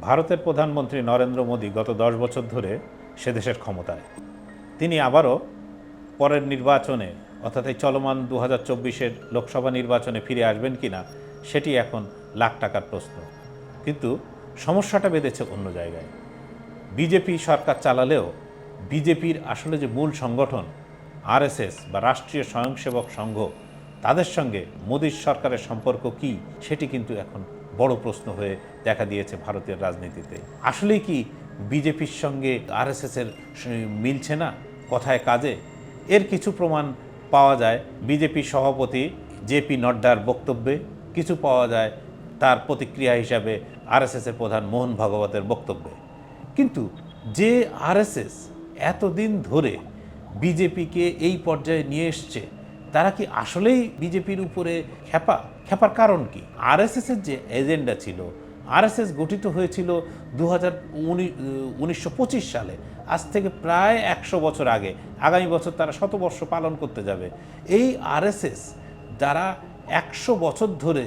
ভারতের প্রধানমন্ত্রী নরেন্দ্র মোদী গত দশ বছর ধরে সে দেশের ক্ষমতায়। তিনি আবারও পরের নির্বাচনে, অর্থাৎ এই চলমান দু হাজার লোকসভা নির্বাচনে ফিরে আসবেন কি না সেটি এখন লাখ টাকার প্রশ্ন। কিন্তু সমস্যাটা বেঁধেছে অন্য জায়গায়। বিজেপি সরকার চালালেও বিজেপির আসলে যে মূল সংগঠন, আরএসএস বা রাষ্ট্রীয় স্বয়ংসেবক সংঘ, তাদের সঙ্গে মোদীর সরকারের সম্পর্ক কি, সেটি কিন্তু এখন বড় প্রশ্ন হয়ে দেখা দিয়েছে ভারতের রাজনীতিতে। আসলেই কি বিজেপির সঙ্গে আরএসএসের মিলছে না কথায় কাজে? এর কিছু প্রমাণ পাওয়া যায় বিজেপি সভাপতি জেপি নড্ডার বক্তব্যে। কিছু পাওয়া যায় তার প্রতিক্রিয়া হিসাবে আরএসএসের প্রধান মোহন ভাগবতের বক্তব্যে। কিন্তু যে আরএসএস এতদিন ধরে বিজেপিকে এই পর্যায়ে নিয়ে এসছে, তারা কি আসলেই বিজেপির উপরে খেপা খেপার কারণ কি? আরএসএস এর যে এজেন্ডা ছিল আরএসএস গঠিত হয়েছিল দু হাজার সালে। আজ থেকে প্রায় একশো বছর আগে। আগামী বছর তারা শতবর্ষ পালন করতে যাবে। এই আরএসএস যারা একশো বছর ধরে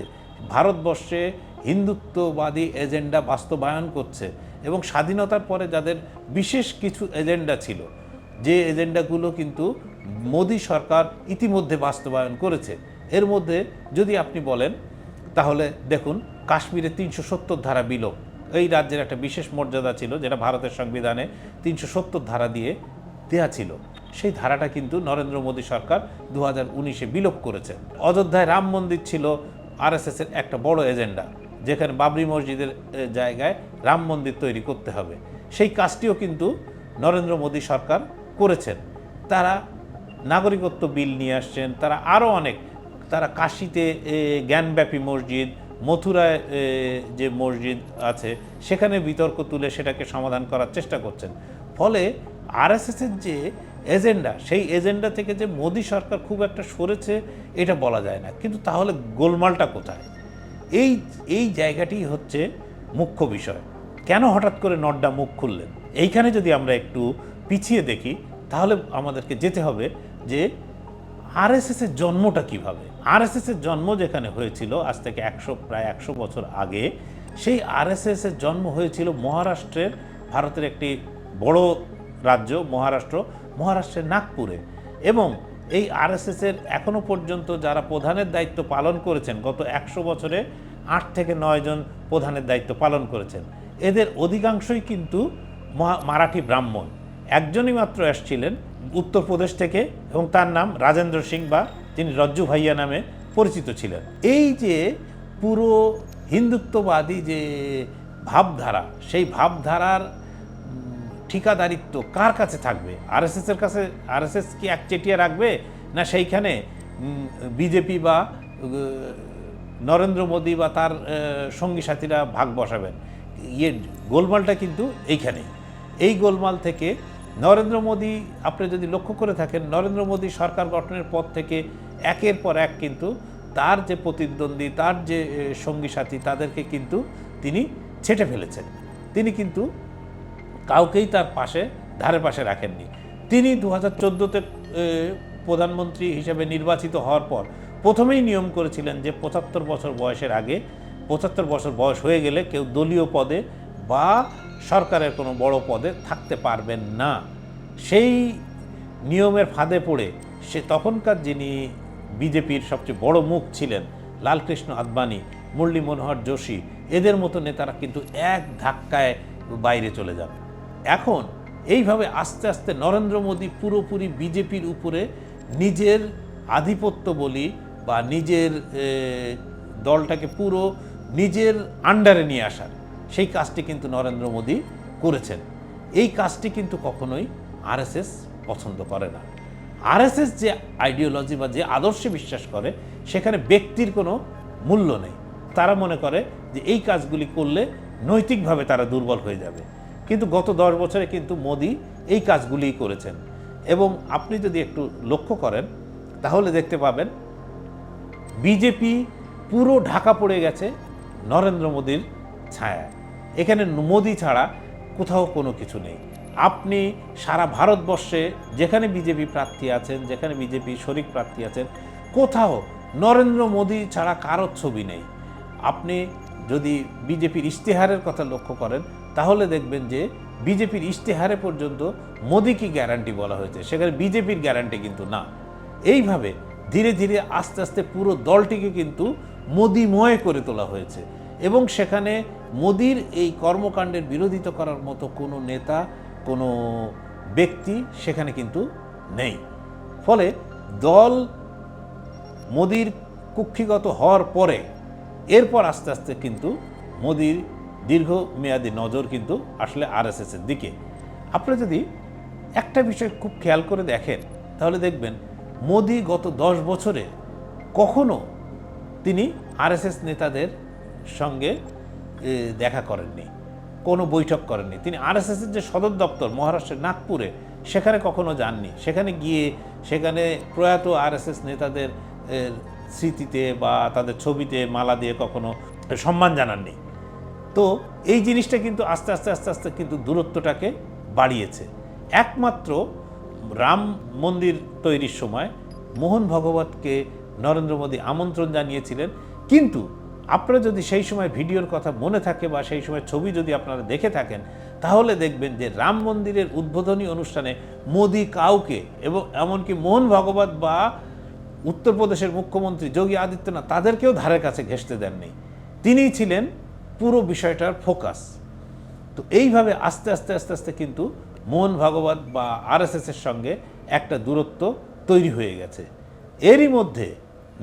ভারতবর্ষে হিন্দুত্ববাদী এজেন্ডা বাস্তবায়ন করছে এবং স্বাধীনতার পরে যাদের বিশেষ কিছু এজেন্ডা ছিল, যে এজেন্ডাগুলো কিন্তু মোদী সরকার ইতিমধ্যে বাস্তবায়ন করেছে। এর মধ্যে যদি আপনি বলেন, তাহলে দেখুন, কাশ্মীরে তিনশো সত্তর ধারা বিলোপ। এই রাজ্যের একটা বিশেষ মর্যাদা ছিল, যেটা ভারতের সংবিধানে তিনশো সত্তর ধারা দিয়ে দেয়া ছিল। সেই ধারাটা কিন্তু নরেন্দ্র মোদী সরকার দু হাজার উনিশে বিলোপ করেছে। অযোধ্যায় রাম মন্দির ছিল আরএসএসের একটা বড় এজেন্ডা, যেখানে বাবরি মসজিদের জায়গায় রাম মন্দির তৈরি করতে হবে। সেই কাজটিও কিন্তু নরেন্দ্র মোদী সরকার করেছেন। তারা নাগরিকত্ব বিল নিয়ে আসছেন, তারা আরও অনেক তারা কাশিতে জ্ঞানব্যাপী মসজিদ, মথুরায় যে মসজিদ আছে, সেখানে বিতর্ক তুলে সেটাকে সমাধান করার চেষ্টা করছেন। ফলে আরএসএসের যে এজেন্ডা, সেই এজেন্ডা থেকে যে মোদী সরকার খুব একটা সরেছে, এটা বলা যায় না। কিন্তু তাহলে গোলমালটা কোথায়? এই এই জায়গাটি হচ্ছে মুখ্য বিষয়। কেন হঠাৎ করে নড্ডা মুখ খুললেন? এইখানে যদি আমরা একটু পিছিয়ে দেখি, তাহলে আমাদেরকে যেতে হবে যে আরএসএস এর জন্মটা কীভাবে? আরএসএস এর জন্ম যেখানে হয়েছিল, আজ থেকে একশো, প্রায় একশো বছর আগে, সেই আরএসএস এর জন্ম হয়েছিল মহারাষ্ট্রের, ভারতের একটি বড় রাজ্য, মহারাষ্ট্র, মহারাষ্ট্রের নাগপুরে। এবং এই আরএসএস এর এখনও পর্যন্ত যারা প্রধানের দায়িত্ব পালন করেছেন, গত একশো বছরে আট থেকে নয় জন প্রধানের দায়িত্ব পালন করেছেন। এদের অধিকাংশই কিন্তু মারাঠি ব্রাহ্মণ। একজনই মাত্র এসছিলেন উত্তরপ্রদেশ থেকে, এবং তার নাম রাজেন্দ্র সিং বা যিনি রজ্জু ভাইয়া নামে পরিচিত ছিলেন। এই যে পুরো হিন্দুত্ববাদী যে ভাবধারা, সেই ভাবধারার ঠিকাদারিত্ব কার কাছে থাকবে? আরএসএস এর কাছে আরএসএস কি একচেটিয়া রাখবে? না সেইখানে বিজেপি বা নরেন্দ্র মোদী বা তার সঙ্গী সাথীরা ভাগ বসাবেন? ইয়ে গোলমালটা কিন্তু এইখানেই। এই গোলমাল থেকে নরেন্দ্র মোদী, আপনি যদি লক্ষ্য করে থাকেন, নরেন্দ্র মোদী সরকার গঠনের পর থেকে একের পর এক কিন্তু তার যে প্রতিদ্বন্দ্বী, তার যে সঙ্গী সাথী, তাদেরকে কিন্তু তিনি ছেটে ফেলেছেন। তিনি কিন্তু কাউকেই তার পাশে, ধারে পাশে রাখেননি। তিনি দু হাজার চোদ্দোতে প্রধানমন্ত্রী হিসেবে নির্বাচিত হওয়ার পর প্রথমেই নিয়ম করেছিলেন যে পঁচাত্তর বছর বয়সের আগে, পঁচাত্তর বছর বয়স হয়ে গেলে কেউ দলীয় পদে বা সরকারের কোনো বড় পদে থাকতে পারবেন না। সেই নিয়মের ফাঁদে পড়ে সে তখনকার যিনি বিজেপির সবচেয়ে বড় মুখ ছিলেন, লালকৃষ্ণ আদবানি, মুরলী মনোহর যোশী, এদের মতো নেতারা কিন্তু এক ধাক্কায় বাইরে চলে যান। এখন এইভাবে আস্তে আস্তে নরেন্দ্র মোদী পুরোপুরি বিজেপির উপরে নিজের আধিপত্য বলি বা নিজের দলটাকে পুরো নিজের আন্ডারে নিয়ে আসার। সেই কাজটি কিন্তু নরেন্দ্র মোদী করেছেন। এই কাজটি কিন্তু কখনোই আরএসএস পছন্দ করে না। আরএসএস যে আইডিওলজি বা যে আদর্শে বিশ্বাস করে, সেখানে ব্যক্তির কোনো মূল্য নেই। তারা মনে করে যে এই কাজগুলি করলে নৈতিকভাবে তারা দুর্বল হয়ে যাবে। কিন্তু গত দশ বছরে কিন্তু মোদি এই কাজগুলিই করেছেন। এবং আপনি যদি একটু লক্ষ্য করেন, তাহলে দেখতে পাবেন বিজেপি পুরো ঢাকা পড়ে গেছে নরেন্দ্র মোদীর ছায়ায়। এখানে মোদি ছাড়া কোথাও কোনো কিছু নেই। আপনি সারা ভারতবর্ষে যেখানে বিজেপি প্রার্থী আছেন, যেখানে বিজেপি শরিক প্রার্থী আছেন, কোথাও নরেন্দ্র মোদী ছাড়া কারোর ছবি নেই। আপনি যদি বিজেপির ইশতেহারের কথা লক্ষ্য করেন, তাহলে দেখবেন যে বিজেপির ইশতেহারে পর্যন্ত মোদিকে গ্যারান্টি বলা হয়েছে। সেখানে বিজেপির গ্যারান্টি কিন্তু না। এইভাবে ধীরে ধীরে আস্তে আস্তে পুরো দলটিকে কিন্তু মোদিময় করে তোলা হয়েছে। এবং সেখানে মোদির এই কর্মকাণ্ডের বিরোধিতা করার মতো কোনো নেতা, কোনো ব্যক্তি সেখানে কিন্তু নেই। ফলে দল মোদির কুক্ষিগত হওয়ার পরে এরপর আস্তে আস্তে কিন্তু মোদির দীর্ঘমেয়াদী নজর কিন্তু আসলে আরএসএসের দিকে। আপনারা যদি একটা বিষয় খুব খেয়াল করে দেখেন, তাহলে দেখবেন মোদি গত দশ বছরে কখনো তিনি আরএসএস নেতাদের সঙ্গে দেখা করেননি, কোনো বৈঠক করেননি। তিনি আরএসএসের যে সদর দপ্তর মহারাষ্ট্রের নাগপুরে, সেখানে কখনো যাননি। সেখানে গিয়ে, সেখানে প্রয়াত আরএসএস নেতাদের স্মৃতিতে বা তাদের ছবিতে মালা দিয়ে কখনো সম্মান জানাননি। তো এই জিনিসটা কিন্তু আস্তে আস্তে আস্তে আস্তে কিন্তু দূরত্বটাকে বাড়িয়েছে। একমাত্র রাম মন্দির তৈরির সময় মোহন ভগবতকে নরেন্দ্র মোদী আমন্ত্রণ জানিয়েছিলেন, কিন্তু আপনারা যদি সেই সময় ভিডিওর কথা মনে থাকে বা সেই সময় ছবি যদি আপনারা দেখে থাকেন, তাহলে দেখবেন যে রাম মন্দিরের উদ্বোধনী অনুষ্ঠানে মোদি কাউকে এবং এমনকি মোহন ভগবত বা উত্তরপ্রদেশের মুখ্যমন্ত্রী যোগী আদিত্যনাথ তাদেরকেও ধারের কাছে ঘেঁষতে দেননি। তিনিই ছিলেন পুরো বিষয়টার ফোকাস। তো এইভাবে আস্তে আস্তে আস্তে আস্তে কিন্তু মোহন ভাগবত বা আরএসএসের সঙ্গে একটা দূরত্ব তৈরি হয়ে গেছে। এরই মধ্যে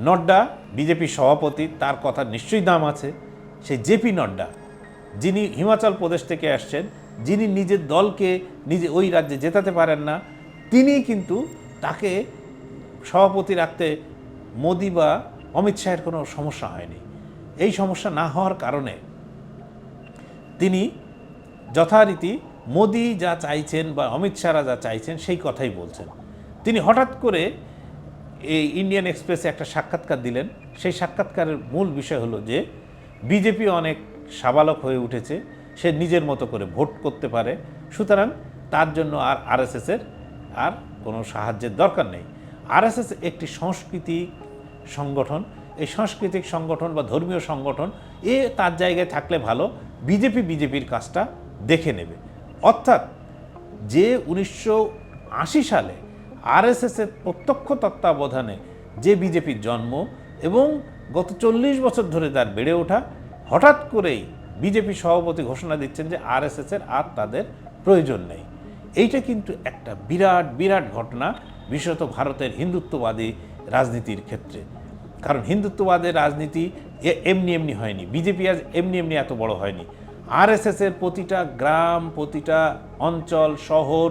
নড্ডা, বিজেপি সভাপতি, তার কথা নিশ্চয়ই দাম আছে। সেই জেপি নড্ডা, যিনি হিমাচল প্রদেশ থেকে আসছেন, যিনি নিজের দলকে নিজে ওই রাজ্যে জেতাতে পারেন না, তিনি কিন্তু তাকে সভাপতি রাখতে মোদি বা অমিত শাহের কোনো সমস্যা হয়নি। এই সমস্যা না হওয়ার কারণে তিনি যথারীতি মোদি যা চাইছেন বা অমিত শাহরা যা চাইছেন সেই কথাই বলছেন। তিনি হঠাৎ করে এই ইন্ডিয়ান এক্সপ্রেসে একটা সাক্ষাৎকার দিলেন। সেই সাক্ষাৎকারের মূল বিষয় হলো যে, বিজেপি অনেক সাবালক হয়ে উঠেছে, সে নিজের মতো করে ভোট করতে পারে, সুতরাং তার জন্য আর আরএসএসের আর কোনো সাহায্যের দরকার নেই। আরএসএস একটি সাংস্কৃতিক সংগঠন, এই সাংস্কৃতিক সংগঠন বা ধর্মীয় সংগঠন, এ তার জায়গায় থাকলে ভালো, বিজেপি বিজেপির কাজটা দেখে নেবে। অর্থাৎ যে উনিশশো আশি সালে আরএসএসের প্রত্যক্ষ তত্ত্বাবধানে যে বিজেপির জন্ম এবং গত চল্লিশ বছর ধরে তার বেড়ে ওঠা, হঠাৎ করেই বিজেপি সভাপতি ঘোষণা দিচ্ছেন যে আরএসএসের আর তাদের প্রয়োজন নেই। এইটা কিন্তু একটা বিরাট বিরাট ঘটনা, বিশেষত ভারতের হিন্দুত্ববাদী রাজনীতির ক্ষেত্রে। কারণ হিন্দুত্ববাদের রাজনীতি এমনি এমনি হয়নি। বিজেপি আজ এমনি এমনি এত বড় হয়নি। আরএসএসের প্রতিটা গ্রাম, প্রতিটা অঞ্চল, শহর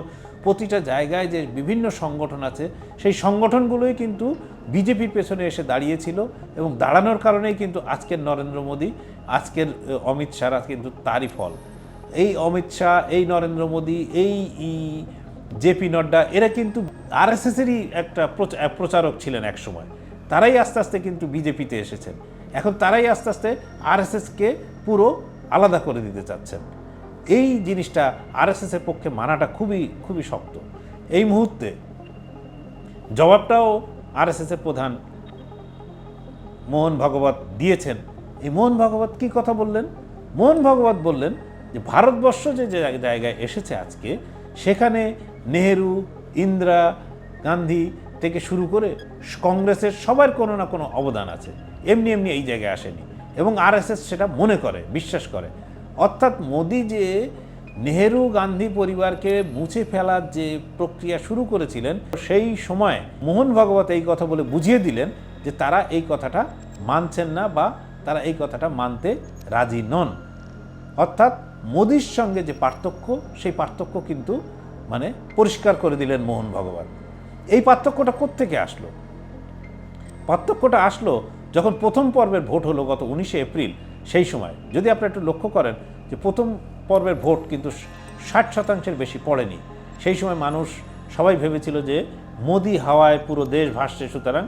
প্রতিটা জায়গায় যে বিভিন্ন সংগঠন আছে, সেই সংগঠনগুলোই কিন্তু বিজেপির পেছনে এসে দাঁড়িয়েছিল এবং দাঁড়ানোর কারণেই কিন্তু আজকের নরেন্দ্র মোদী, আজকের অমিত শাহরা কিন্তু তারই ফল। এই অমিত শাহ, এই নরেন্দ্র মোদী, এই জেপি নড্ডা, এরা কিন্তু আরএসএসেরই একটা প্রচারক ছিলেন এক সময় তারাই আস্তে আস্তে কিন্তু বিজেপিতে এসেছেন। এখন তারাই আস্তে আস্তে আরএসএসকে পুরো আলাদা করে দিতে চাচ্ছেন। এই জিনিসটা আরএসএসের পক্ষে মানাটা খুবই খুবই শক্ত। এই মুহূর্তে জবাবটাও আরএসএসের প্রধান মোহন ভাগবত দিয়েছেন। এই মোহন ভাগবত কি কথা বললেন? মোহন ভাগবত বললেন যে, ভারতবর্ষ যে জায়- জায়গায় এসেছে আজকে, সেখানে নেহেরু, ইন্দিরা গান্ধী থেকে শুরু করে কংগ্রেসের সবার কোনো না কোনো অবদান আছে। এমনি এমনি এই জায়গায় আসেনি। এবং আরএসএস সেটা মনে করে, বিশ্বাস করে। অর্থাৎ মোদি যে নেহেরু গান্ধী পরিবারকে মুছে ফেলার যে প্রক্রিয়া শুরু করেছিলেন, সেই সময় মোহন ভগবত এই কথা বলে বুঝিয়ে দিলেন যে তারা এই কথাটা মানছেন না বা তারা এই কথাটা মানতে রাজি নন। অর্থাৎ মোদির সঙ্গে যে পার্থক্য, সেই পার্থক্য কিন্তু মানে পরিষ্কার করে দিলেন মোহন ভগবান এই পার্থক্যটা কোত্থেকে আসলো? পার্থক্যটা আসলো যখন প্রথম পর্বের ভোট হলো গত উনিশে এপ্রিল। সেই সময়। যদি আপনারা একটু লক্ষ্য করেন যে প্রথম পর্বের ভোট কিন্তু ষাট শতাংশের বেশি পড়েনি। সেই সময় মানুষ সবাই ভেবেছিল যে মোদি হাওয়ায় পুরো দেশ ভাসছে, সুতরাং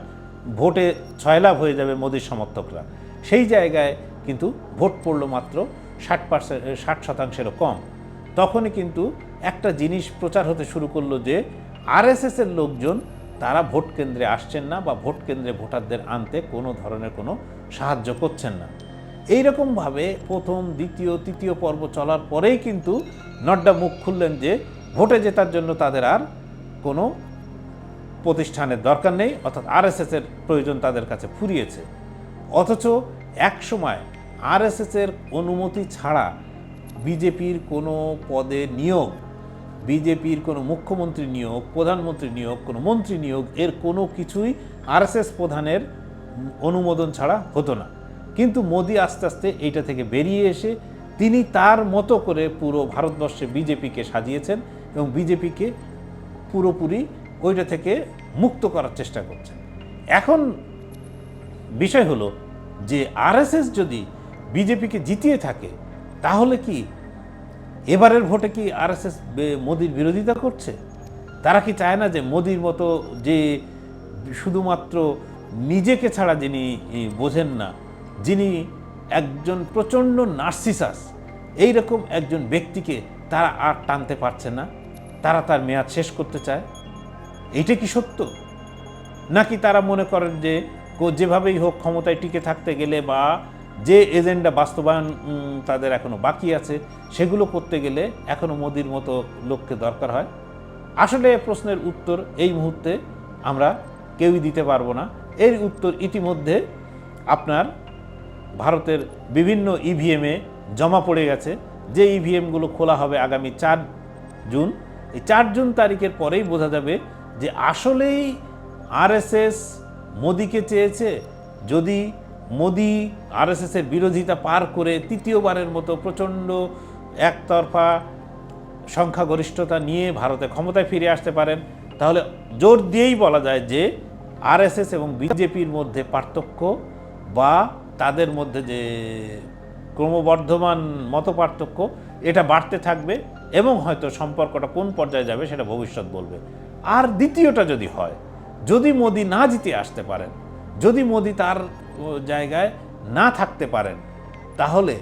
ভোটে ছয়লাভ হয়ে যাবে মোদির সমর্থকরা। সেই জায়গায় কিন্তু ভোট পড়ল মাত্র ষাট পার্সেন্ট ষাট শতাংশেরও কম। তখনই কিন্তু একটা জিনিস প্রচার হতে শুরু করল যে আরএসএসের লোকজন, তারা ভোট কেন্দ্রে আসছেন না বা ভোট কেন্দ্রে ভোটারদের আনতে কোনো ধরনের কোনো সাহায্য করছেন না। এইরকমভাবে প্রথম, দ্বিতীয়, তৃতীয় পর্ব চলার পরেই কিন্তু নড্ডা মুখ খুললেন যে ভোটে জেতার জন্য তাদের আর কোনো প্রতিষ্ঠানের দরকার নেই, অর্থাৎ আরএসএস এর প্রয়োজন তাদের কাছে ফুরিয়েছে। অথচ এক সময় আরএসএস এর অনুমতি ছাড়া বিজেপির কোনো পদে নিয়োগ, বিজেপির কোনো মুখ্যমন্ত্রী নিয়োগ, প্রধানমন্ত্রী নিয়োগ, কোনো মন্ত্রী নিয়োগ, এর কোনো কিছুই আরএসএস প্রধানের অনুমোদন ছাড়া হতো না। কিন্তু মোদি আস্তে আস্তে এইটা থেকে বেরিয়ে এসে তিনি তার মতো করে পুরো ভারতবর্ষে বিজেপিকে সাজিয়েছেন এবং বিজেপিকে পুরোপুরি ওইটা থেকে মুক্ত করার চেষ্টা করছেন। এখন বিষয় হলো যে আরএসএস যদি বিজেপিকে জিতিয়ে থাকে, তাহলে কি এবারের ভোটে কি আরএসএস মোদির বিরোধিতা করছে? তারা কি চায় না যে মোদির মতো যে শুধুমাত্র নিজেকে ছাড়া যিনি বোঝেন না যিনি একজন প্রচণ্ড নার্সিসাস, এইরকম একজন ব্যক্তিকে তারা আর টানতে পারছে না, তারা তার মেয়াদ শেষ করতে চায়। এইটা কি সত্য? নাকি তারা মনে করেন যে যেভাবেই হোক ক্ষমতায় টিকে থাকতে গেলে বা যে এজেন্ডা বাস্তবায়ন তাদের এখনও বাকি আছে, সেগুলো করতে গেলে এখনও মোদির মতো লোককে দরকার হয়? আসলে প্রশ্নের উত্তর এই মুহূর্তে আমরা কেউই দিতে পারব না। এর উত্তর ইতিমধ্যে আপনার ভারতের বিভিন্ন ইভিএমে জমা পড়ে গেছে। যে ইভিএমগুলো খোলা হবে আগামী চার জুন। এই চার জুন তারিখের পরেই বোঝা যাবে যে আসলেই আরএসএস মোদিকে চেয়েছে। যদি মোদি আরএসএসের বিরোধিতা পার করে তৃতীয়বারের মতো প্রচণ্ড একতরফা সংখ্যাগরিষ্ঠতা নিয়ে ভারতে ক্ষমতায় ফিরে আসতে পারেন, তাহলে জোর দিয়েই বলা যায় যে আরএসএস এবং বিজেপির মধ্যে পার্থক্য বা তাদের মধ্যে যে ক্রমবর্ধমান মত পার্থক্য এটা বাড়তে থাকবে এবং হয়তো সম্পর্কটা কোন পর্যায়ে যাবে সেটা ভবিষ্যৎ বলবে। আর দ্বিতীয়টা যদি হয়, যদি মোদি না জিতে আসতে পারেন, যদি মোদি তার জায়গায় না থাকতে পারেন, তাহলে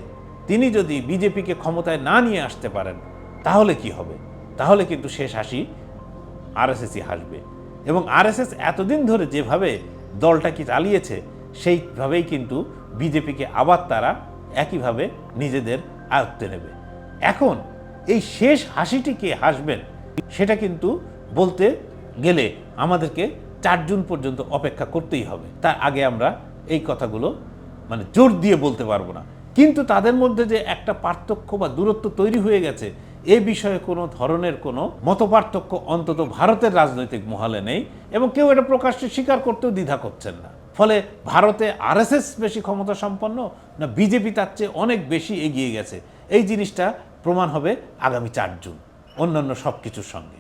তিনি যদি বিজেপিকে ক্ষমতায় না নিয়ে আসতে পারেন, তাহলে কি হবে? তাহলে কিন্তু শেষ হাসি আরএসএসই হাসবে। এবং আরএসএস এতদিন ধরে যেভাবে দলটা কি চালিয়েছে, সেইভাবেই কিন্তু বিজেপিকে আবার তারা একইভাবে নিজেদের আয়ত্তে নেবে। এখন এই শেষ হাসিটি কে হাসবেন, সেটা কিন্তু বলতে গেলে আমাদেরকে চার জুন পর্যন্ত অপেক্ষা করতেই হবে। তার আগে আমরা এই কথাগুলো মানে জোর দিয়ে বলতে পারব না। কিন্তু তাদের মধ্যে যে একটা পার্থক্য বা দূরত্ব তৈরি হয়ে গেছে, এ বিষয়ে কোনো ধরনের কোনো মতপার্থক্য অন্তত ভারতের রাজনৈতিক মহলে নেই এবং কেউ এটা প্রকাশ্যে স্বীকার করতেও দ্বিধা করছেন না। ফলে ভারতে আরএসএস বেশি ক্ষমতা সম্পন্ন না বিজেপি তার চেয়ে অনেক বেশি এগিয়ে গেছে। এই জিনিসটা প্রমাণ হবে আগামী চার জুন, অন্যান্য সব কিছুর সঙ্গে।